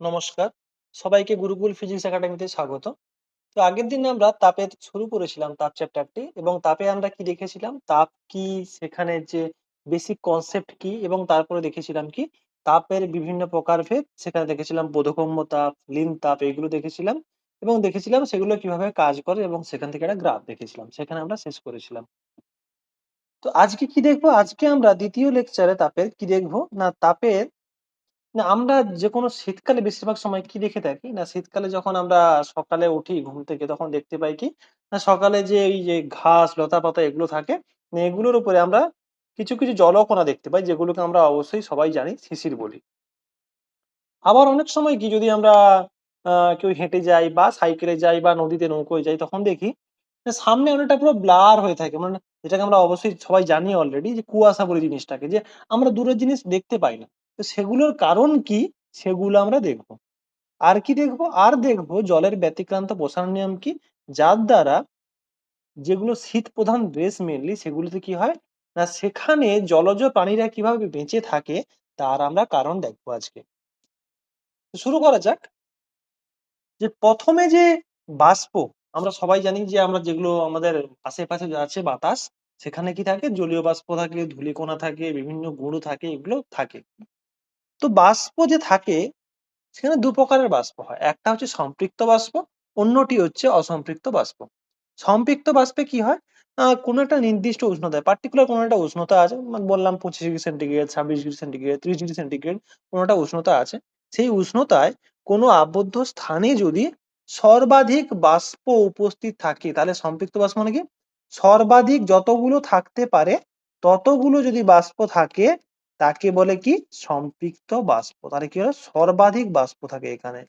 নমস্কার। সবাইকে গুরুকুল ফিজিক্স একাডেমিতে স্বাগত। তো আগের দিন আমরা তাপের শুরু করেছিলাম তাপ চ্যাপ্টারটি এবং তাপে আমরা কি দেখেছিলাম? তাপ কি, সেখানে যে বেসিক কনসেপ্ট কি এবং তারপরে দেখেছিলাম কি? তাপের বিভিন্ন প্রকারভেদ সেখানে দেখেছিলাম বোধগম্য তাপ, লিন তাপ, এগুলো দেখেছিলাম এবং দেখেছিলাম সেগুলো কীভাবে কাজ করে এবং সেখান থেকে একটা গ্রাফ দেখেছিলাম, সেখানে আমরা শেষ করেছিলাম। তো আজকে কি দেখব? আজকে আমরা দ্বিতীয় লেকচারে তাপের কি দেখব? না, তাপের না, আমরা যেকোনো শীতকালে বেশিরভাগ সময় কি দেখে থাকি? না, শীতকালে যখন আমরা সকালে উঠি ঘুম থেকে, তখন দেখতে পাই কি? না, সকালে যে এই যে ঘাস, লতা পাতা এগুলো থাকে এগুলোর উপরে আমরা কিছু কিছু জলকণা দেখতে পাই, যেগুলোকে আমরা অবশ্যই সবাই জানি শিশির বলি। আবার অনেক সময় কি যদি আমরা আহ কেউ হেঁটে যাই বা সাইকেলে যাই বা নদীতে নৌকোয় যাই, তখন দেখি সামনে অনেকটা পুরো ব্লার হয়ে থাকে। মানে যেটাকে আমরা অবশ্যই সবাই জানি অলরেডি যে কুয়াশা বলে জিনিসটাকে, যে আমরা দূরের জিনিস দেখতে পাই না। তো সেগুলোর কারণ কি? সেগুলো আমরা দেখব। আর কি দেখব? আর দেখব জলের ব্যতিক্রান্ত প্রসারণ নিয়ম কি? যার দ্বারা যেগুলো শীত প্রধান দেশ মেনলি সেগুলোতে কি হয়? না, সেখানে জলজ প্রাণীরা কীভাবে বেঁচে থাকে তার আমরা কারণ দেখব আজকে। শুরু করা যাক। যে প্রথমে যে বাষ্প, আমরা সবাই জানি যে আমরা যেগুলো আমাদের আশেপাশে আছে বাতাস, সেখানে কি থাকে? জলীয় বাষ্প থাকে, ধূলিকণা থাকে, বিভিন্ন গুঁড়ো থাকে, এগুলো থাকে। তো বাষ্প যে থাকে, সেখানে দু প্রকারের বাষ্প হয়। একটা হচ্ছে সম্পৃক্ত বাষ্প, অন্যটি হচ্ছে অসম্পৃক্ত বাষ্প। সম্পৃক্ত বাষ্পে কি হয়? কোনো একটা নির্দিষ্ট উষ্ণতায় পার্টিকুলার কোনো একটা উষ্ণতা আছে মানে বললাম পঁচিশ ডিগ্রি সেন্টিগ্রেড ছাব্বিশ ডিগ্রি সেন্টিগ্রেড ত্রিশ ডিগ্রি সেন্টিগ্রেড কোনো একটা উষ্ণতা আছে। সেই উষ্ণতায় কোনো আবদ্ধ স্থানে যদি সর্বাধিক বাষ্প উপস্থিত থাকে, তাহলে সম্পৃক্ত বাষ্প মানে কি? সর্বাধিক যতগুলো থাকতে পারে, ততগুলো যদি বাষ্প থাকে তাকে বলে কি? সম্পৃক্ত বাষ্প। তাহলে কি হলো? সর্বাধিক বাষ্প থাকে এখানে।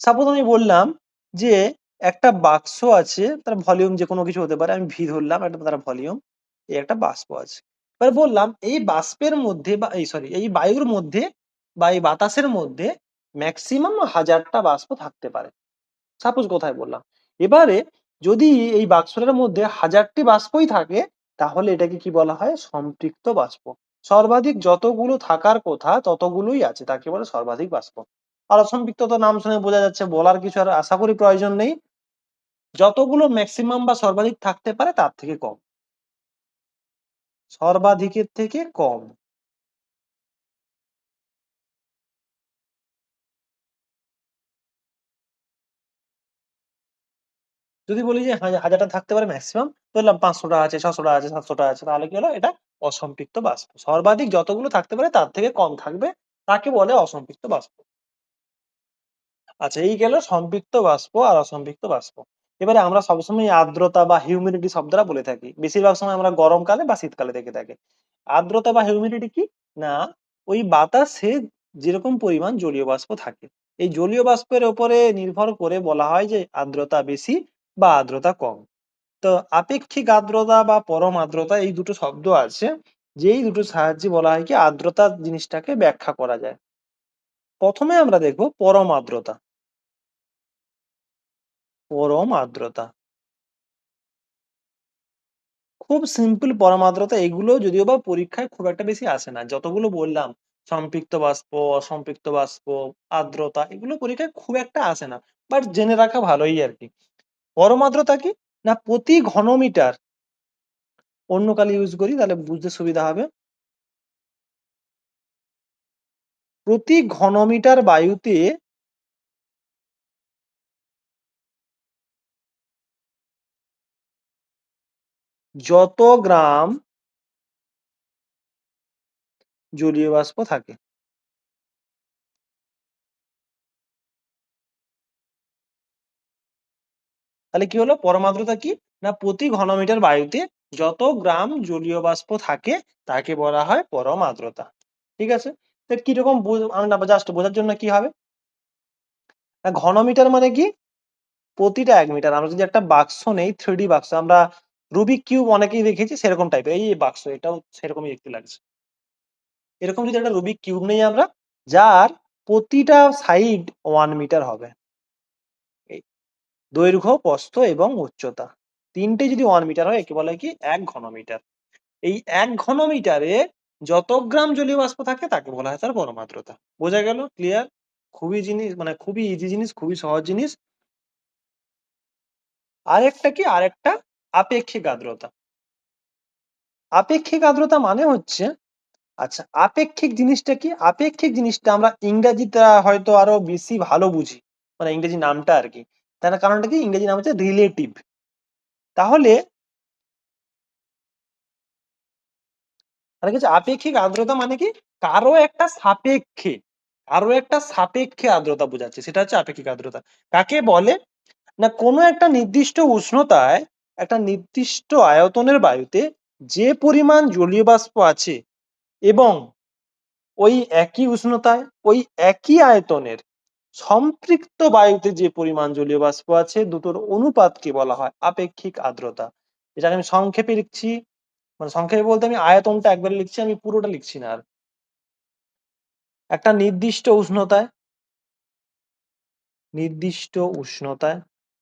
সাপোজ আমি বললাম যে একটা বাক্স আছে, তার ভলিউম যে কোনো কিছু হতে পারে, আমি ভি ধরলাম, একটা তার ভলিউম এই একটা বাষ্প আছে। এবার বললাম এই বাষ্পের মধ্যে বা, এই সরি এই বায়ুর মধ্যে বা এই বাতাসের মধ্যে ম্যাক্সিমাম হাজারটা বাষ্প থাকতে পারে। সাপোজ কোথায় বললাম? এবারে যদি এই বাক্সটার মধ্যে হাজারটি বাষ্পই থাকে তাহলে এটাকে কি বলা হয়? সম্পৃক্ত বাষ্প। সর্বাধিক যতগুলো থাকার কথা ততগুলোই আছে, তাকে বলে সর্বাধিক বাষ্প। আর অসম্পৃক্ত তো নাম শুনে বোঝা যাচ্ছে, বলার কিছু আর আশা করি প্রয়োজন নেই। যতগুলো ম্যাক্সিমাম বা সর্বাধিক থাকতে পারে তার থেকে কম। সর্বাধিকের থেকে কম। যদি বলি যে হাজার- হাজারটা থাকতে পারে ম্যাক্সিমাম ধরলাম পাঁচশোটা আছে ছশোটা আছে, সাতশোটা আছে, তাহলে কি হলো? এটা অসম্পৃক্ত বাষ্প। সর্বাধিক যতগুলো থাকতে পারে তার থেকে কম থাকবে, তাকে বলে অসম্পৃক্ত বাষ্প। আচ্ছা এই গেল সম্পৃক্ত বাষ্প আর অসম্পৃক্ত বাষ্প। এবারে আমরা সবসময় আর্দ্রতা বা হিউমিডিটি শব্দটা বলে থাকি। বেশিরভাগ সময় আমরা গরমকালে বা শীতকালে দেখে থাকি। আর্দ্রতা বা হিউমিডিটি কি? না, ওই বাতাসে যেরকম পরিমাণ জলীয় বাষ্প থাকে। এই জলীয় বাষ্পের উপরে নির্ভর করে বলা হয় যে আর্দ্রতা বেশি বা আর্দ্রতা কম। তো আপেক্ষিক আর্দ্রতা বা পরম আর্দ্রতা এই দুটো শব্দ আছে, যেই দুটো সাহায্যে বলা হয় কি আর্দ্রতা জিনিসটাকে ব্যাখ্যা করা যায়। প্রথমে আমরা দেখব পরম আর্দ্রতা। পরম আর্দ্রতা। খুব সিম্পল পরম আর্দ্রতা এগুলো যদিও বা পরীক্ষায় খুব একটা বেশি আসে না। যতগুলো বললাম, সম্পৃক্ত বাষ্প, অসম্পৃক্ত বাষ্প, আর্দ্রতা এগুলো পরীক্ষায় খুব একটা আসে না। বাট জেনে রাখা ভালোই আর কি। পরম আর্দ্রতা কি? না প্রতি ঘনমিটার। অন্য কালি ইউজ করি, তাহলে বুঝতে সুবিধা হবে। প্রতি ঘনমিটার বায়ুতে যত গ্রাম জলীয় বাষ্প থাকে। তাহলে কি হলো? পরম আর্দ্রতা কি? না, প্রতি ঘনমিটার বায়ুতে যত গ্রাম জলীয় বাষ্প থাকে, তাকে বলা হয় পরম আর্দ্রতা ঠিক আছে? তো কীরকম আমরা জাস্ট বোঝার জন্য কি হবে? ঘনমিটার মানে কি? প্রতিটা এক মিটার। আমরা যদি একটা বাক্স নেই থ্রি বাক্স, আমরা রুবিক কিউব অনেকেই দেখেছি, সেরকম টাইপের এই বাক্স, এটাও সেরকমই দেখতে লাগছে। এরকম যদি একটা রুবিক কিউব নেই আমরা, যার প্রতিটা সাইড ওয়ান মিটার হবে। দৈর্ঘ্য, প্রস্থ এবং উচ্চতা। তিনটে যদি ওয়ান মিটার হয়, একে বলা হয় কি, এক ঘনমিটার। এই এক ঘনমিটারে যত গ্রাম জলীয় বাষ্প থাকে, তাকে বলা হয় তার পরম আর্দ্রতা বোঝা গেল? ক্লিয়ার খুবই জিনিস মানে খুবই ইজি জিনিস, খুবই সহজ জিনিস। আরেকটা কি? আরেকটা আপেক্ষিক আর্দ্রতা। আপেক্ষিক আর্দ্রতা মানে হচ্ছে আচ্ছা আপেক্ষিক জিনিসটা কি? আপেক্ষিক জিনিসটা আমরা ইংরেজিতে হয়তো আরও বেশি ভালো বুঝি। মানে ইংরেজি নামটা আর কি। তার কারণটা কি? ইংরেজি নাম হচ্ছে রিলেটিভ তাহলে মানে আপেক্ষিক আর্দ্রতা মানে কি? কারও একটা সাপেক্ষে, কারও একটা সাপেক্ষে আর্দ্রতা বোঝাচ্ছে। সেটা হচ্ছে আপেক্ষিক আর্দ্রতা। কাকে বলে? না, কোনো একটা নির্দিষ্ট উষ্ণতায়, একটা নির্দিষ্ট আয়তনের বায়ুতে যে পরিমাণ জলীয় বাষ্প আছে এবং ওই একই উষ্ণতায়, ওই একই আয়তনের সম্পৃক্ত বায়ুতে যে পরিমাণ জলীয় বাষ্প আছে, দুটোর অনুপাতকে বলা হয় আপেক্ষিক আর্দ্রতা। যেটাকে আমি সংক্ষেপে লিখছি। মানে সংক্ষেপে বলতে আমি আয়তনটা একবারে লিখছি, আমি পুরোটা লিখছি না আর। একটা নির্দিষ্ট উষ্ণতায় নির্দিষ্ট উষ্ণতায়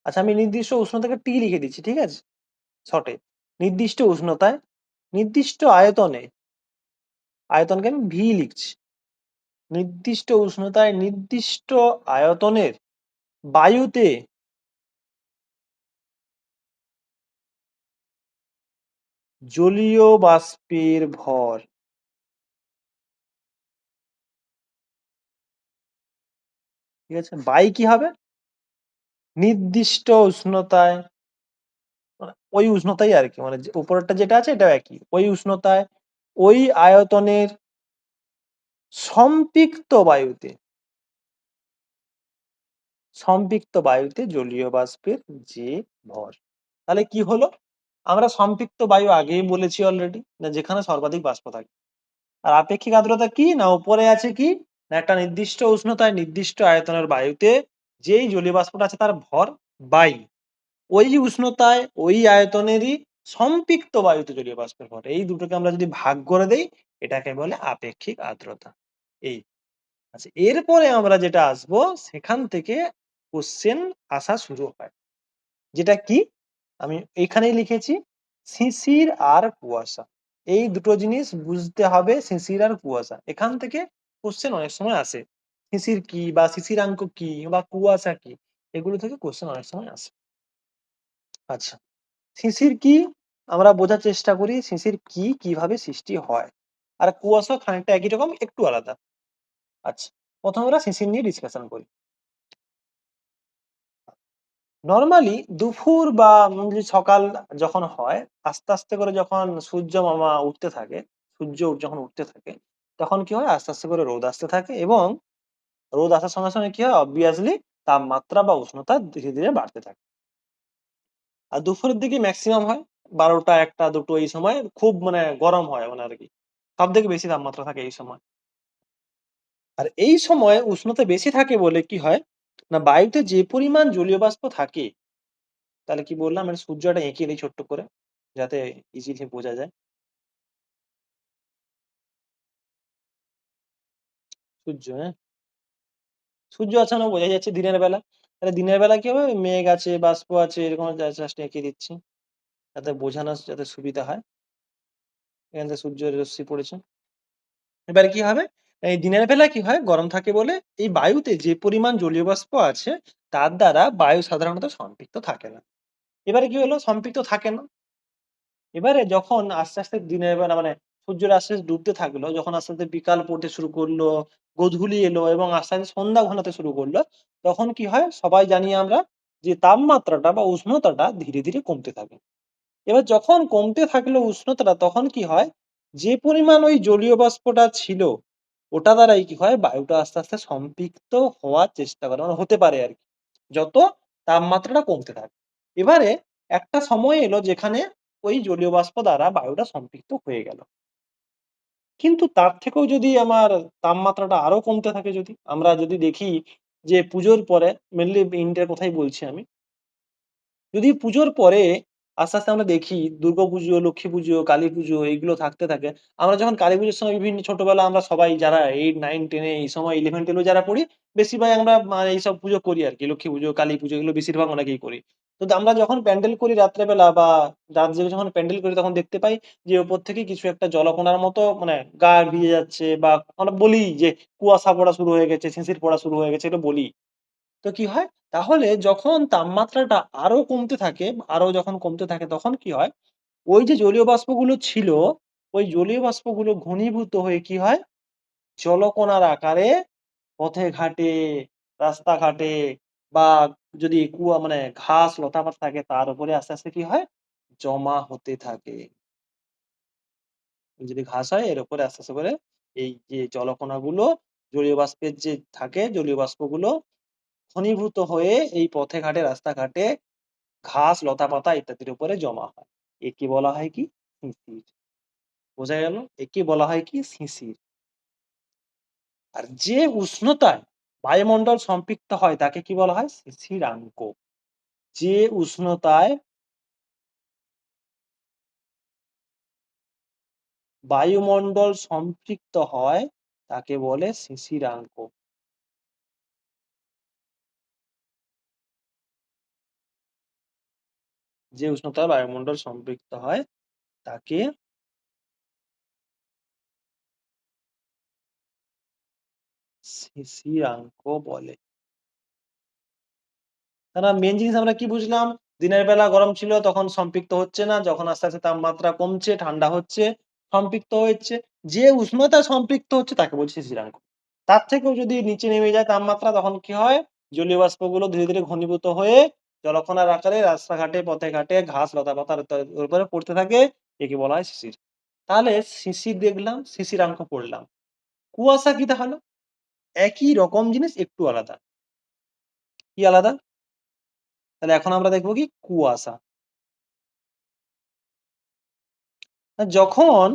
আচ্ছা আমি নির্দিষ্ট উষ্ণতাকে টি লিখে দিচ্ছি, ঠিক আছে? শর্টে। নির্দিষ্ট উষ্ণতায়, নির্দিষ্ট আয়তনে, আয়তনকে আমি ভি লিখছি। নির্দিষ্ট উষ্ণতায় নির্দিষ্ট আয়তনের বায়ুতে জলীয় বাষ্পের ভর ঠিক আছে? বাই কি হবে? নির্দিষ্ট উষ্ণতায় মানে ওই উষ্ণতাই আর কি। মানে উপরেরটা যেটা আছে এটা একই। ওই উষ্ণতায় ওই আয়তনের সম্পৃক্ত বায়ুতে। সম্পৃক্ত বায়ুতে জলীয় বাষ্পের যে ভর। তাহলে কি হলো? আমরা সম্পৃক্ত বায়ু আগেই বলেছি অলরেডি না যেখানে সর্বাধিক বাষ্প থাকে। আর আপেক্ষিক আর্দ্রতা কি? না উপরে আছে কি? না একটা নির্দিষ্ট উষ্ণতায় নির্দিষ্ট আয়তনের বায়ুতে যেই জলীয় বাষ্পটা আছে তার ভর বাই। ওই উষ্ণতায় ওই আয়তনেরই সম্পৃক্ত বায়ুতে জলীয় বাষ্পের ভর। এই দুটোকে আমরা যদি ভাগ করে দেই এটাকে বলে আপেক্ষিক আর্দ্রতা। এই আচ্ছা এরপরে আমরা যেটা আসব, সেখান থেকে কোশ্চেন আসা শুরু হয়। যেটা কি? আমি এখানেই লিখেছি শিশির আর কুয়াশা। এই দুটো জিনিস বুঝতে হবে শিশির আর কুয়াশা। এখান থেকে কোশ্চেন অনেক সময় আসে। শিশির কি বা শিশিরাঙ্ক কি বা কুয়াশা কি? এগুলো থেকে কোশ্চেন অনেক সময় আসে। আচ্ছা শিশির কি? আমরা বোঝার চেষ্টা করি শিশির কি কীভাবে সৃষ্টি হয়? আর কুয়াশা খানিকটা একই রকম, একটু আলাদা। আচ্ছা প্রথমে আমরা শিশির নিয়ে ডিসকাশন করি। নর্মালি দুপুর বা সকাল যখন হয়, আস্তে আস্তে করে যখন সূর্য মামা উঠতে থাকে, সূর্য যখন উঠতে থাকে, তখন কি হয়? আস্তে আস্তে করে রোদ আসতে থাকে এবং রোদ আসার সঙ্গে সঙ্গে কি হয়? অবভিয়াসলি তাপমাত্রা বা উষ্ণতা ধীরে ধীরে বাড়তে থাকে। আর দুপুরের দিকে ম্যাক্সিমাম হয় বারোটা, একটা, দুটো এই সময় খুব মানে গরম হয় মানে আর কি। সব থেকে বেশি তাপমাত্রা থাকে এই সময়। আর এই সময় উষ্ণতা বেশি থাকে বলে কি হয়? না, বায়ুতে যে পরিমাণ জলীয় বাষ্প থাকে, তাহলে কি বললাম? এটা সূর্যটা এঁকে দিই ছোট্ট করে, যাতে ইজিলি বোঝা যায়। সূর্য হ্যাঁ? সূর্য আছে না বোঝা যাচ্ছে দিনের বেলা। তাহলে দিনের বেলা কি হবে? মেঘ আছে, বাষ্প আছে, এরকম এঁকে দিচ্ছি। যাতে বোঝানো যাতে সুবিধা হয়। এখান থেকে সূর্যের রশ্মি পড়েছে। এবারে কি হবে? এই দিনের বেলা কি হয়? গরম থাকে বলে এই বায়ুতে যে পরিমাণ জলীয় বাষ্প আছে, তার দ্বারা বায়ু সাধারণত সম্পৃক্ত থাকে না। এবারে কি হলো? সম্পৃক্ত থাকে না। এবারে যখন আস্তে আস্তে দিনের বেলা মানে সূর্যের আস্তে আস্তে ডুবতে থাকল, যখন আস্তে আস্তে বিকাল পড়তে শুরু করল, গোধূলি এলো এবং আস্তে আস্তে সন্ধ্যা ঘনাতে শুরু করল, তখন কি হয়? সবাই জানি আমরা যে তাপমাত্রাটা বা উষ্ণতাটা ধীরে ধীরে কমতে থাকে। এবার যখন কমতে থাকল উষ্ণতাটা, তখন কি হয়? যে পরিমাণ ওই জলীয় বাষ্পটা ছিল, ওটা দ্বারাই কি হয়? বায়ুটা আস্তে আস্তে সম্পৃক্ত হওয়ার চেষ্টা করে মানে হতে পারে আর কি। যত তাপমাত্রাটা কমতে থাকে। এবারে একটা সময় এলো যেখানে ওই জলীয় বাষ্প দ্বারা বায়ুটা সম্পৃক্ত হয়ে গেল। কিন্তু তার থেকেও যদি আমার তাপমাত্রাটা আরও কমতে থাকে যদি, আমরা যদি দেখি যে পুজোর পরে মেনলি ইন্ডিয়ার কথাই বলছি আমি, যদি পুজোর পরে আস্তে আস্তে আমরা দেখি দুর্গাপুজো লক্ষ্মী পুজো কালী পুজো এগুলো থাকতে থাকে আমরা যখন কালী পুজোর সময় বিভিন্ন ছোটবেলা আমরা সবাই যারা এইট নাইন টেনে এই সময় ইলেভেন টুয়েলভে যারা পড়ি বেশিরভাগ আমরা মানে এইসব পুজো করি আর কি লক্ষ্মী পুজো কালী পুজো এগুলো বেশিরভাগ অনেকেই করি তো আমরা যখন প্যান্ডেল করি রাত্রেবেলা বা রাত জেগে যখন প্যান্ডেল করি তখন দেখতে পাই যে ওপর থেকে কিছু একটা জলকণার মতো মানে গা ভিজে যাচ্ছে বা আমরা বলি যে কুয়াশা পড়া শুরু হয়ে গেছে, শিশির পড়া শুরু হয়ে গেছে এটা বলি। তো কি হয়? তাহলে যখন তাপমাত্রাটা আরও কমতে থাকে, আরও যখন কমতে থাকে তখন কি হয়? ওই যে জলীয় বাষ্পগুলো ছিল, ওই জলীয় বাষ্পগুলো ঘনীভূত হয়ে কি হয়? জলকণার আকারে পথে ঘাটে, রাস্তাঘাটে বা যদি কুয়া মানে ঘাস লতাপাতা থাকে তার উপরে আস্তে, আস্তে কি হয়? জমা হতে থাকে। যদি ঘাস হয় এর উপরে আস্তে, আস্তে করে এই যে জলকণাগুলো জলীয় বাষ্পের যে থাকে জলীয় বাষ্পগুলো ঘনীভূত হয়ে এই পথে ঘাটে রাস্তাঘাটে ঘাস, লতাপাতা ইত্যাদির উপরে জমা হয়। একে বলা হয় কি? শিশির। বোঝা গেল? একে বলা হয় কি? শিশির। আর যে উষ্ণতায় বায়ুমণ্ডল সম্পৃক্ত হয় তাকে কি বলা হয়? শিশিরাঙ্ক। যে উষ্ণতায় বায়ুমণ্ডল সম্পৃক্ত হয় তাকে বলে শিশিরাঙ্ক। যে উষ্ণতায় বায়ুমণ্ডল সম্পৃক্ত হয় তাকে মেইন জিনিস আমরা কি বুঝলাম? দিনের বেলা গরম ছিল তখন সম্পৃক্ত হচ্ছে না। যখন আস্তে, আস্তে তাপমাত্রা কমছে, ঠান্ডা হচ্ছে, সম্পৃক্ত হচ্ছে। যে উষ্ণতা সম্পৃক্ত হচ্ছে তাকে বলছি শিশিরাঙ্ক। তার থেকেও যদি নিচে নেমে যায় তাপমাত্রা তখন কি হয়? জলীয় বাষ্পগুলো ধীরে, ধীরে ঘনীভূত হয়ে জলকণার আকারে রাস্তাঘাটে, পথে ঘাটে ঘাস, লতাপাতার ইত্যাদির উপরে পড়তে থাকে। একে বলা হয় শিশির। তাহলে শিশির দেখলাম, শিশির শিশিরাঙ্ক পড়লাম। কুয়াশা কি তাহলে? একই রকম জিনিস একটু আলাদা। কি আলাদা? তাহলে এখন আমরা দেখব কি? কুয়াশা। যখন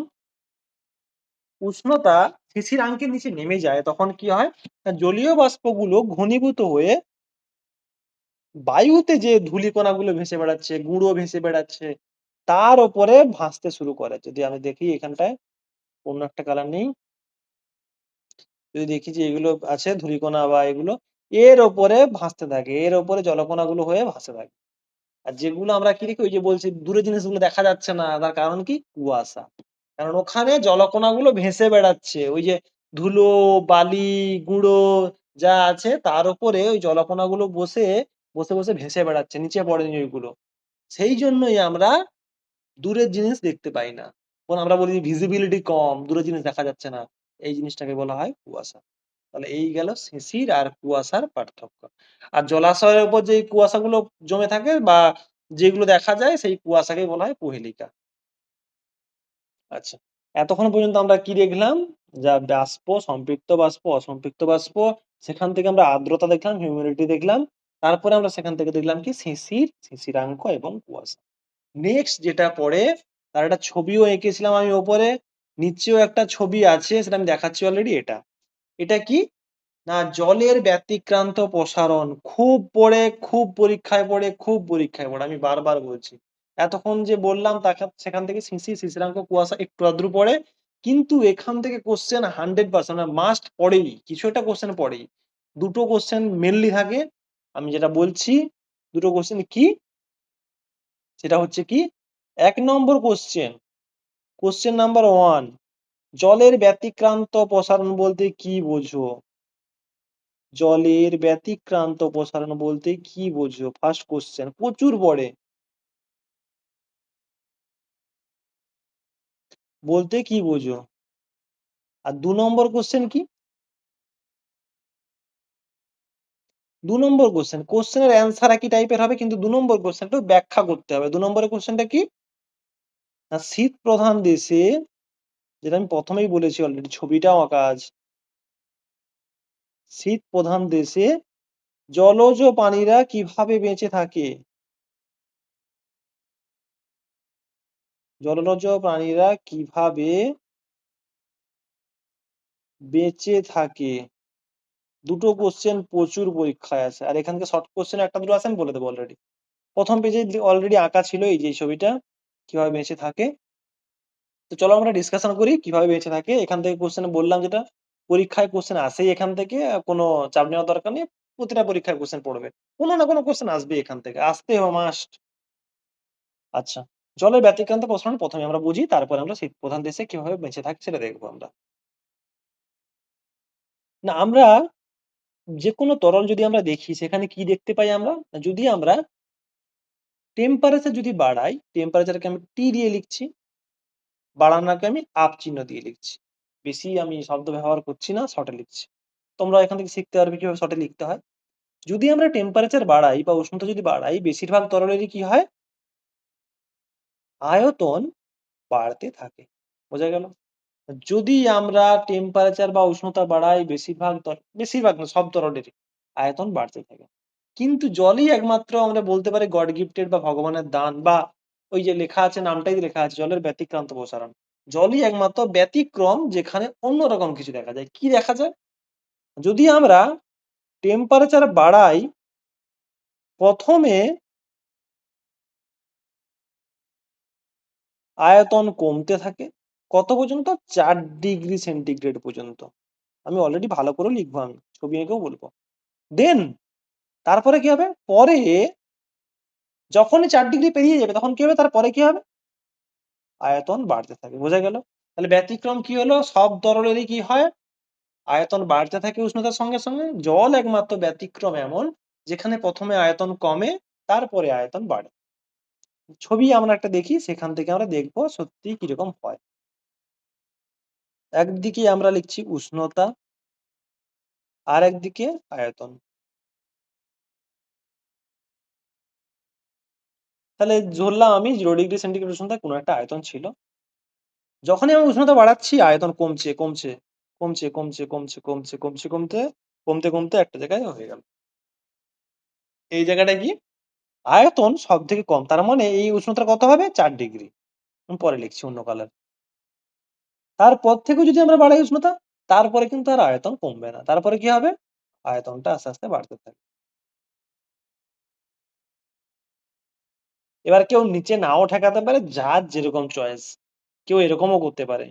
উষ্ণতা শিশির শিশিরাঙ্কের নিচে নেমে যায় তখন কি হয়? জলীয় বাষ্পগুলো ঘনীভূত হয়ে বায়ুতে যে ধূলিকণাগুলো ভেসে বেড়াচ্ছে, গুঁড়ো ভেসে বেড়াচ্ছে, তার উপরে ভাসতে শুরু করে। যদি আমি দেখি এখানটায় অন্য একটা কালার নেই। যদি দেখি যে এগুলো আছে ধূলিকণা বা এগুলো, এর ওপরে ভাসতে থাকে। এর ওপরে জলকণাগুলো হয়ে ভাসতে থাকে। আর যেগুলো আমরা কি দেখি? ওই যে বলছি দূরের জিনিসগুলো দেখা যাচ্ছে না। তার কারণ কি? কুয়াশা। কারণ ওখানে জলকণাগুলো ভেসে বেড়াচ্ছে। ওই যে ধুলো, বালি, গুঁড়ো যা আছে তার উপরে ওই জলকণাগুলো বসে, বসে, বসে ভেসে বেড়াচ্ছে। নিচে পড়েনি ওইগুলো। সেই জন্যই আমরা দূরের জিনিস দেখতে পাই না। তখন আমরা বলি ভিজিবিলিটি কম, দূরের জিনিস দেখা যাচ্ছে না। এই জিনিসটাকে বলা হয় কুয়াশা। তাহলে এই গেল শিশির আর কুয়াশার পার্থক্য। আর জলাশয়ের উপর যে কুয়াশাগুলো জমে থাকে বা যেগুলো দেখা যায় সেই কুয়াশাকে বলা হয় কুহেলিকা। আচ্ছা। এতক্ষণ পর্যন্ত আমরা কি দেখলাম? যা বাষ্প, সম্পৃক্ত বাষ্প, অসম্পৃক্ত বাষ্প, সেখান থেকে আমরা আর্দ্রতা দেখলাম, হিউমিডিটি দেখলাম। তারপরে আমরা সেখান থেকে দেখলাম কি? শিশির, শিশিরাঙ্ক এবং কুয়াশা। নেক্সট যেটা পরে তার একটা ছবিও এঁকেছিলাম আমি ওপরে। নিচেও একটা ছবি আছে সেটা আমি দেখাচ্ছি অলরেডি এটা। এটা কি? না জলের ব্যতিক্রান্ত প্রসারণ। খুব পড়ে, খুব পরীক্ষায় পড়ে, খুব পরীক্ষায় পড়ে। আমি বারবার বলছি। এতক্ষণ যে বললাম তাকে সেখান থেকে শিশির, শিশিরাঙ্ক, কুয়াশা একটু আধটু পড়ে। কিন্তু এখান থেকে কোয়েশ্চেন 100% মানে মাস্ট পড়েই। কিছু একটা কোশ্চেন পড়েই। দুটো কোয়েশ্চেন মেনলি থাকে। আমি যেটা বলছি, দুটো কোশ্চেন কি? সেটা হচ্ছে কি? এক number question, question number one জলের ব্যতিক্রান্ত প্রসারণ বলতে কি বোঝো? জলের ব্যতিক্রান্ত প্রসারণ বলতে কি বোঝো? ফার্স্ট কোশ্চেন প্রচুর পড়ে। বলতে কি বোঝো? আর দু নম্বর কোশ্চেন কি? ২ নম্বর কোয়েশ্চেন, কোশ্চেনের অ্যান্সার একই টাইপের হবে কিন্তু দু নম্বর কোয়েশ্চেনটা ব্যাখ্যা করতে হবে। দু নম্বরের কোশ্চেনটা কি? না শীত প্রধান দেশে যেটা আমি প্রথমেই বলেছি অলরেডি ছবিটাও আঁকা আছে। শীত প্রধান দেশে জলজ প্রাণীরা কীভাবে বেঁচে থাকে? জলজ প্রাণীরা কীভাবে বেঁচে থাকে? দুটো কোশ্চেন প্রচুর পরীক্ষায় আসে। আর এখান থেকে শর্ট কোশ্চেন একটা দুটো আসে আমি বলে দেবো অলরেডি। প্রথম পেজে অলরেডি আঁকা ছিল এই যে ছবিটা। কীভাবে বেঁচে থাকে। তো চলো আমরা ডিসকাশন করি কীভাবে বেঁচে থাকে। এখান থেকে কোশ্চেন বললাম যেটা, পরীক্ষায় কোশ্চেন আসেই এখান থেকে। কোনো চাপ নেওয়ার দরকার নেই। প্রতিটা পরীক্ষায় কোশ্চেন পড়বে। কোনো না কোনো কোয়েশ্চেন আসবে এখান থেকে। আসতে হবে মাস্ট। আচ্ছা, জলের ব্যতিক্রান্ত প্রশ্ন প্রথমে আমরা বুঝি, তারপরে আমরা শীত প্রধান দেশে কীভাবে বেঁচে থাকি সেটা দেখব আমরা। না আমরা যেকোনো তরল যদি আমরা দেখি সেখানে কি দেখতে পাই আমরা? যদি আমরা টেম্পারেচার যদি বাড়াই, টেম্পারেচারকে আমি টি দিয়ে লিখছি। বাড়ানোকে আমি আপ চিহ্ন দিয়ে লিখছি। বেশি আমি শব্দ ব্যবহার করছি না, শর্টে লিখছি। তোমরা এখান থেকে শিখতে পারবে কীভাবে শর্টে লিখতে হয়। যদি আমরা টেম্পারেচার বাড়াই বা উষ্ণতা যদি বাড়াই, বেশিরভাগ তরলেরই কি হয়? আয়তন বাড়তে থাকে। বোঝা গেল? যদি আমরা টেম্পারেচার বা উষ্ণতা বাড়াই, বেশিরভাগ বেশিরভাগ না সব তরলেরই আয়তন বাড়তে থাকে। কিন্তু জলই একমাত্র আমরা বলতে পারি গড গিফটেড বা ভগবানের দান বা ওই যে লেখা আছে নামটাই লেখা আছে জলের ব্যতিক্রান্ত প্রসারণ। জলই একমাত্র ব্যতিক্রম যেখানে অন্যরকম কিছু দেখা যায়। কি দেখা যায়? যদি আমরা টেম্পারেচার বাড়াই প্রথমে আয়তন কমতে থাকে। কত পর্যন্ত? চার ডিগ্রি সেন্টিগ্রেড পর্যন্ত। আমি অলরেডি ভালো করেও লিখব আমি। ছবি এঁকেও বলব দেন তারপরে কি হবে? পরে যখনই চার ডিগ্রি পেরিয়ে যাবে তখন কি হবে? তারপরে কি হবে? আয়তন বাড়তে থাকে। বোঝা গেল? তাহলে ব্যতিক্রম কি হলো? সব তরলেরই কি হয়? আয়তন বাড়তে থাকে উষ্ণতার সঙ্গে, সঙ্গে। জল একমাত্র ব্যতিক্রম এমন যেখানে প্রথমে আয়তন কমে, তারপরে আয়তন বাড়ে। ছবি আমরা একটা দেখি সেখান থেকে আমরা দেখব সত্যি কীরকম হয়। একদিকে আমরা লিখছি উষ্ণতা আর একদিকে আয়তন। তাহলে ধরলাম আমি 0 ডিগ্রি সেন্টিগ্রেড উষ্ণতায় কোনো একটা আয়তন ছিল। যখনই আমি উষ্ণতা বাড়াচ্ছি আয়তন কমছে, কমছে, কমছে, কমছে, কমছে, কমছে, কমছে, কমতে, কমতে, কমতে একটা জায়গায় হয়ে গেল। এই জায়গাটা কি? আয়তন সব থেকে কম। তার মানে এই উষ্ণতা কত হবে? ৪ ডিগ্রি। পরে লিখছি অন্য কালার। তারপর থেকেও যদি আমরা বাড়াই উষ্ণতা, তারপরে কিন্তু আর আয়তন কমবে না। তারপরে কি হবে? আয়তনটা আস্তে, আস্তে বাড়তে থাকবে। এবার কেউ নিচে নাও ঠেকাতে পারে, যার যেরকম চয়েস। কেউ এরকমও করতে পারে।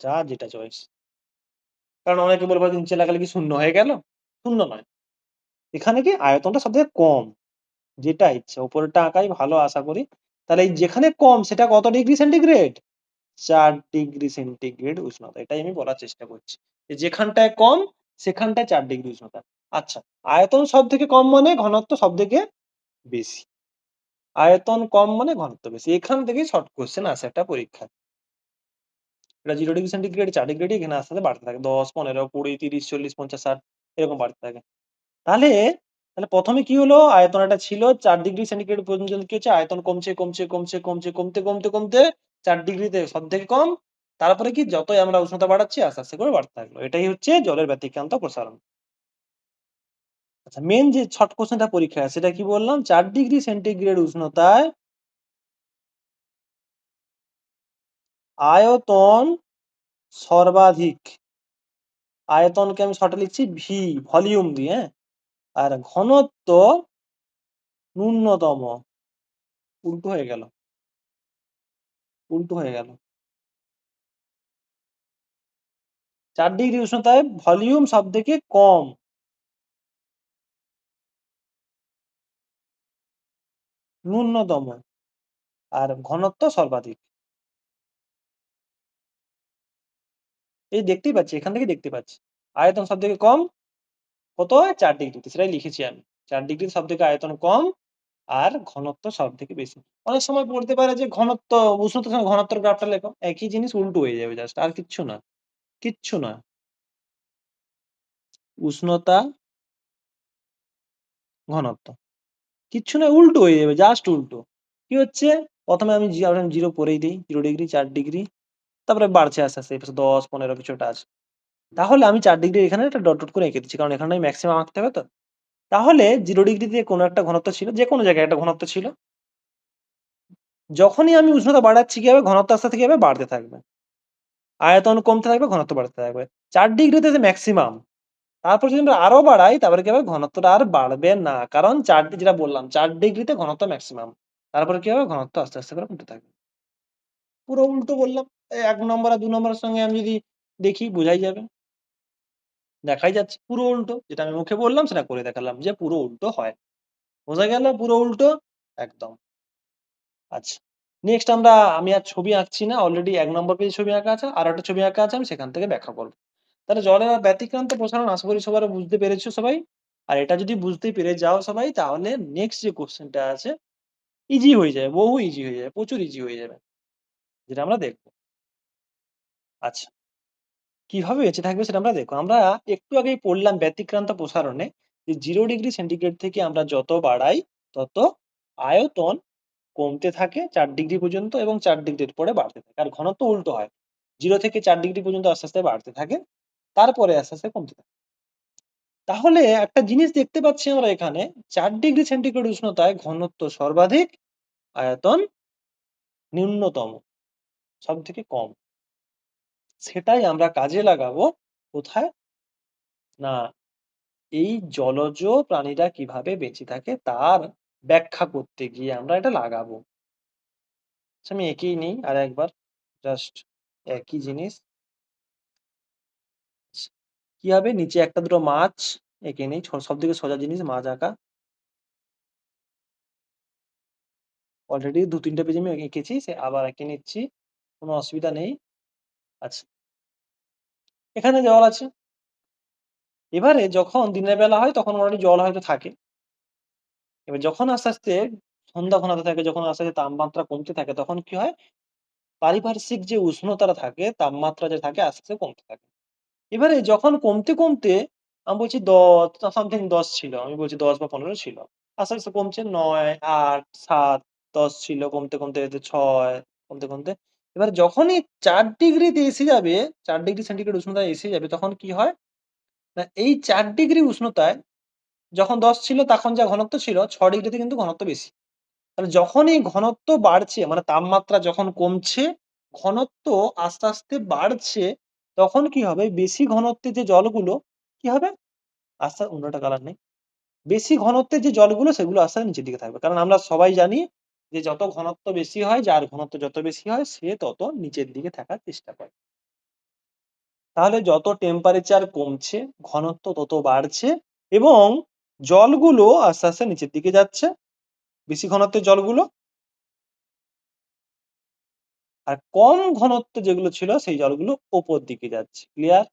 যার যেটা চয়েস। কারণ অনেকে বলবে যে নিচে লাগালে কি শূন্য হয়ে গেল? শূন্য নয়। এখানে কি আয়তনটা সবথেকে কম। যেটা ইচ্ছা। উপরেরটা আঁকাই ভালো আশা করি। তাহলে যেখানে কম সেটা কত ডিগ্রি সেন্টিগ্রেড? চার ডিগ্রি সেন্টিগ্রেড উষ্ণতা। এটাই আমি বলার চেষ্টা করছি। যেখানটায় কম সেখানটায় চার ডিগ্রি উষ্ণতা। আচ্ছা, আয়তন সব থেকে কম মানে ঘনত্ব সবথেকে বেশি। আয়তন কম মানে ঘনত্ব বেশি। এখান থেকেই শর্ট কোয়েশ্চেন আসে একটা পরীক্ষা এটা জিরো ডিগ্রি সেন্টিগ্রেড ৪ ডিগ্রিডই এখানে আস্তে, আস্তে বাড়তে থাকে। ১০, ১৫, ২০, ৩০, ৪০, ৫০, ৬০ এরকম বাড়তে থাকে। তাহলে, তাহলে ১ম এ কি হলো? আয়তন একটা ছিল চার ডিগ্রি সেন্টিগ্রেড পর্যন্ত কি হচ্ছে? আয়তন কমছে, কমছে, কমছে, কমছে, কমতে, কমতে, কমতে চার ডিগ্রিতে সব থেকে কম। তারপরে কি? যতই আমরা উষ্ণতা বাড়াচ্ছি আস্তে, আস্তে করে বাড়তে থাকল। এটাই হচ্ছে জলের ব্যতিক্রান্ত প্রসারণ। আচ্ছা, মেন যে ছট কোশ্চেনটা পরীক্ষা সেটা কি বললাম? চার ডিগ্রি সেন্টিগ্রেড উষ্ণতায় আয়তন সর্বাধিক। আয়তনকে আমি শর্টে লিখছি ভি, ভলিউম দিয়ে, হ্যাঁ? আর ঘনত্ব ন্যূনতম। উল্টো হয়ে গেল। উল্টো হয়ে গেল। ৪ ডিগ্রি উষ্ণতায় ভলিউম সব থেকে কম। ন্যূনতম। আর ঘনত্ব সর্বাধিক। এই দেখতেই পাচ্ছি, এখান থেকেই দেখতে পাচ্ছি। আয়তন সব থেকে কম কত? ৪ ডিগ্রিতে। সেটাই লিখেছি আমি। ৪ ডিগ্রিতে সবথেকে আয়তন কম আর ঘনত্ব সবথেকে বেশি। অনেক সময় পড়তে পারে যে ঘনত্ব উষ্ণতার সঙ্গে ঘনত্বের গ্রাফটা লেখো। একই জিনিস উল্টো হয়ে যাবে জাস্ট আর কিচ্ছু না। কিচ্ছু না। উষ্ণতা ঘনত্ব। কিচ্ছু না উল্টো হয়ে যাবে, জাস্ট উল্টো। কি হচ্ছে? প্রথমে আমি জি আমি 0 পরেই দেই। 0 ডিগ্রি, চার ডিগ্রি। তারপরে বাড়ছে আস্তে, আস্তে। ১০, ১৫ কিছু একটা আছে। তাহলে আমি চার ডিগ্রির এখানে একটা ডট, ডট করে এঁকে দিচ্ছি। কারণ এখানটায় ম্যাক্সিমাম আঁকতে হবে তো। তাহলে 0 ডিগ্রিতে কোনো একটা ঘনত্ব ছিল, যে কোনো জায়গায় একটা ঘনত্ব ছিল। যখনই আমি উষ্ণতা বাড়াচ্ছি কি হবে? ঘনত্ব আস্তে, আস্তে কি হবে? বাড়তে থাকবে। আয়তন কমতে থাকবে, ঘনত্ব বাড়তে থাকবে। চার ডিগ্রিতে যে ম্যাক্সিমাম। তারপর যদি আমরা আরও বাড়াই তারপরে কি হবে? ঘনত্বটা আর বাড়বে না। কারণ ৪ ডি যেটা বললাম চার ডিগ্রিতে ঘনত্ব ম্যাক্সিমাম। তারপরে কি হবে? ঘনত্ব আস্তে, আস্তে করে কমতে থাকবে। পুরো উল্টো বললাম। এক নম্বর আর দু নম্বরের সঙ্গে আমি যদি দেখি বোঝাই যাবে। দেখাই যাচ্ছে পুরো উল্টো। যেটা আমি মুখে বললাম সেটা করে দেখালাম যে পুরো উল্টো হয়। বোঝা গেল পুরো উল্টো? একদম। আচ্ছা। নেক্সট আমরা, আমি আর ছবি আঁকছি না। অলরেডি এক নম্বর পেজে ছবি আঁকা আছে। আর একটা ছবি আঁকা আছে, আমি সেখান থেকে ব্যাখ্যা করব। তাহলে জলের ব্যতিক্রান্ত প্রসারণ আশা করি সবাই বুঝতে পেরেছ সবাই। আর এটা যদি বুঝতে পেরে যাও সবাই, তাহলে নেক্সট যে কোশ্চেনটা আছে ইজি হয়ে যাবে। বহু ইজি হয়ে যাবে। প্রচুর ইজি হয়ে যাবে। যেটা আমরা দেখব। আচ্ছা। কীভাবে বেঁচে থাকবে সেটা আমরা দেখব। আমরা একটু আগেই পড়লাম ব্যতিক্রান্ত প্রসারণে যে জিরো ডিগ্রি সেন্টিগ্রেড থেকে আমরা যত বাড়াই তত আয়তন কমতে থাকে চার ডিগ্রি পর্যন্ত এবং চার ডিগ্রির পরে বাড়তে থাকে। আর ঘনত্ব উল্টো হয়। জিরো থেকে চার ডিগ্রি পর্যন্ত আস্তে, আস্তে বাড়তে থাকে। তারপরে আস্তে, আস্তে কমতে থাকে। তাহলে একটা জিনিস দেখতে পাচ্ছি আমরা এখানে চার ডিগ্রি সেন্টিগ্রেড উষ্ণতায় ঘনত্ব সর্বাধিক, আয়তন নিম্নতম, সবথেকে কম। সেটাই আমরা কাজে লাগাবো কোথায়? না, এই জলজ প্রাণীরা কীভাবে বেঁচে থাকে তার ব্যাখ্যা করতে গিয়ে আমরা এটা লাগাবো। আচ্ছা আমি এঁকেই নিই আরেকবার। জাস্ট একই জিনিস। কি হবে? নিচে একটা দুটো মাছ, এঁকে নিই। সব থেকে সোজা জিনিস, মাছ আঁকা। অলরেডি ২-৩ টা পেজ আমি এঁকেছি। সে আবার এঁকে নিচ্ছি। কোনো অসুবিধা নেই। আচ্ছা। এখানে জল আছে। এবারে যখন দিনের বেলা হয় তখন অলরেডি জল হয়তো থাকে। এবার যখন আস্তে, আস্তে সন্ধ্যা ঘনাতে থাকে, যখন আস্তে, আস্তে তাপমাত্রা কমতে থাকে তখন কি হয়? পারিপার্শ্বিক যে উষ্ণতাটা থাকে, তাপমাত্রা যে থাকে আস্তে, আস্তে কমতে থাকে। এবারে যখন কমতে, কমতে আমি বলছি ১০ সামথিং ১০ ছিল। আমি বলছি ১০ বা ১৫ ছিল। আস্তে, আস্তে কমছে নয় আট সাত দশ ছিল কমতে, কমতে ছয় কমতে, কমতে এবার যখনই চার ডিগ্রিতে এসে যাবে, চার ডিগ্রি সেন্টিগ্রেড উষ্ণতায় এসে যাবে তখন কি হয়? না এই চার ডিগ্রি উষ্ণতায় যখন ১০ ছিল তখন যা ঘনত্ব ছিল ছ ডিগ্রিতে কিন্তু ঘনত্ব বেশি। তাহলে যখনই ঘনত্ব বাড়ছে মানে তাপমাত্রা যখন কমছে, ঘনত্ব আস্তে, আস্তে বাড়ছে তখন কি হবে? বেশি ঘনত্বের যে জলগুলো কি হবে? আস্তে অন্যটা কালার নেই। বেশি ঘনত্বের যে জলগুলো সেগুলো আস্তে নিচের দিকে থাকবে। কারণ আমরা সবাই জানি যে যত ঘনত্ব বেশি হয়, যার ঘনত্ব যত বেশি হয় সে তত নিচের দিকে থাকার চেষ্টা করে। তাহলে যত টেম্পারেচার কমছে, ঘনত্ব তত বাড়ছে এবং জলগুলো আস্তে, আস্তে নিচের দিকে যাচ্ছে। বেশি ঘনত্বের জলগুলো। আর কম ঘনত্ব যেগুলো ছিল সেই জলগুলো ওপর দিকে যাচ্ছে। ক্লিয়ার?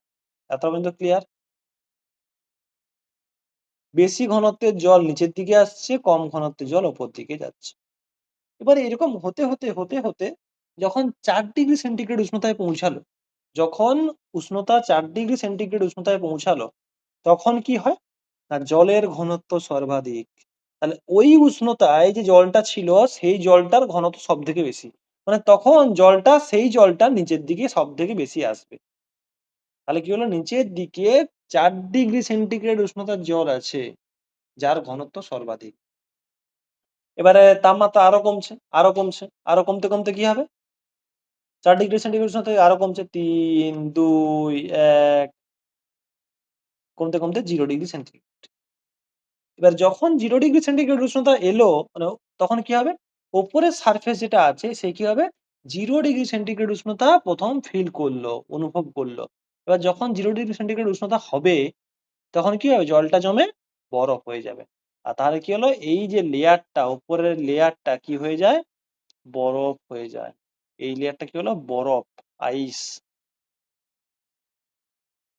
এত পর্যন্ত ক্লিয়ার? বেশি ঘনত্বের জল নিচের দিকে আসছে, কম ঘনত্বের জল ওপর দিকে যাচ্ছে। এবারে এরকম হতে, হতে, হতে, হতে যখন চার ডিগ্রি সেন্টিগ্রেড উষ্ণতায় পৌঁছালো, যখন উষ্ণতা চার ডিগ্রি সেন্টিগ্রেড উষ্ণতায় পৌঁছালো, তখন কি হয়? না জলের ঘনত্ব সর্বাধিক। তাহলে ওই উষ্ণতায় যে জলটা ছিল সেই জলটার ঘনত্ব সব থেকে বেশি। মানে তখন জলটা সেই জলটা নিচের দিকে সব থেকে বেশি আসবে। তাহলে কি হলো? নিচের দিকে চার ডিগ্রি সেন্টিগ্রেড উষ্ণতার জল আছে, যার ঘনত্ব সর্বাধিক। এবারে তাপমাত্রা আরও কমছে, আরও কমছে, আরও কমতে, কমতে কি হবে? চার ডিগ্রি সেন্টিগ্রেড থেকে আরও কমছে ৩, ২, ১ কমতে, কমতে জিরো ডিগ্রি সেন্টিগ্রেড। এবার যখন জিরো ডিগ্রি সেন্টিগ্রেড উষ্ণতা এলো মানে তখন কি হবে? উপরের সারফেস যেটা আছে সে কি হবে? জিরো ডিগ্রি সেন্টিগ্রেড উষ্ণতা প্রথম ফিল করল, অনুভব করল। এবার যখন জিরো ডিগ্রি সেন্টিগ্রেড উষ্ণতা হবে, তখন কি হবে? জলটা জমে বরফ হয়ে যাবে। আর তাহলে কি হলো? এই যে লেয়ারটা উপরের লেয়ারটা কি হয়ে যায়? বরফ হয়ে যায়। এই লেয়ারটা কি হলো? বরফ, আইস।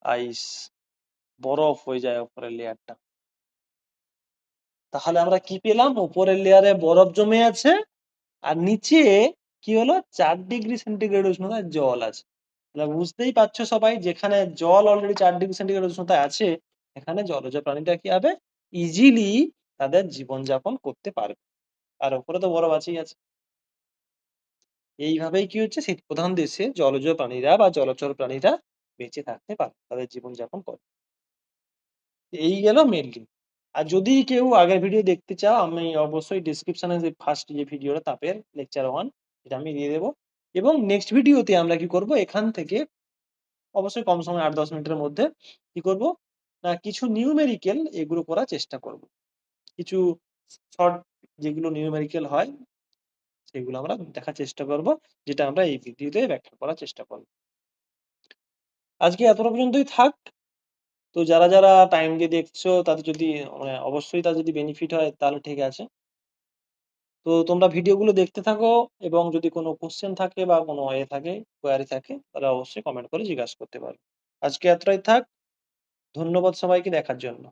আইস। বরফ হয়ে যায় উপরের লেয়ারটা। তাহলে আমরা কি পেলাম? উপরের লেয়ারে বরফ জমে আছে। আর নিচে কি হলো? চার ডিগ্রি সেন্টিগ্রেড উষ্ণতায় জল আছে। বুঝতেই পারছ সবাই যেখানে জল অলরেডি চার ডিগ্রি সেন্টিগ্রেড উষ্ণতায় আছে, এখানে জলজ প্রাণীটা কি হবে? ইজিলি তাদের জীবনযাপন করতে পারবে। আর উপরে তো বরফ আছেই আছে। এইভাবেই কি হচ্ছে? শীতপ্রধান দেশে জলজ প্রাণীরা বা জলচর প্রাণীরা বেঁচে থাকতে পারে। তাদের জীবনযাপন করে। এই গেল মেনলি আর যদি কেউ আগের ভিডিও দেখতে চাও, আমি অবশ্যই ডেসক্রিপশন যে ফার্স্ট যে ভিডিওটা তাপের লেকচার ওয়ান এটা আমি দিয়ে দেবো এবং নেক্সট ভিডিওতে আমরা কি করব? এখান থেকে অবশ্যই কম সময়, আট দশ মিনিটের মধ্যে কি করব? না কিছু নিউমেরিক্যাল এগুলো করার চেষ্টা করব। কিছু শর্ট যেগুলো নিউমেরিক্যাল হয় সেগুলো আমরা দেখার চেষ্টা করব। যেটা আমরা এই ভিডিওতে ব্যাখ্যা করার চেষ্টা করব। আজকে এতটা পর্যন্তই থাক। তো যারা, যারা টাইম দিয়ে দেখছ তাদের যদি মানে অবশ্যই তার যদি বেনিফিট হয় তাহলে ঠিক আছে। তো তোমরা ভিডিওগুলো দেখতে থাকো এবং যদি কোনো কোশ্চেন থাকে বা কোনো এ থাকে, কোয়ারি থাকে তাহলে অবশ্যই কমেন্ট করে জিজ্ঞাসা করতে পারো। আজকে এতটাই থাক। ধন্যবাদ সবাইকে দেখার জন্য।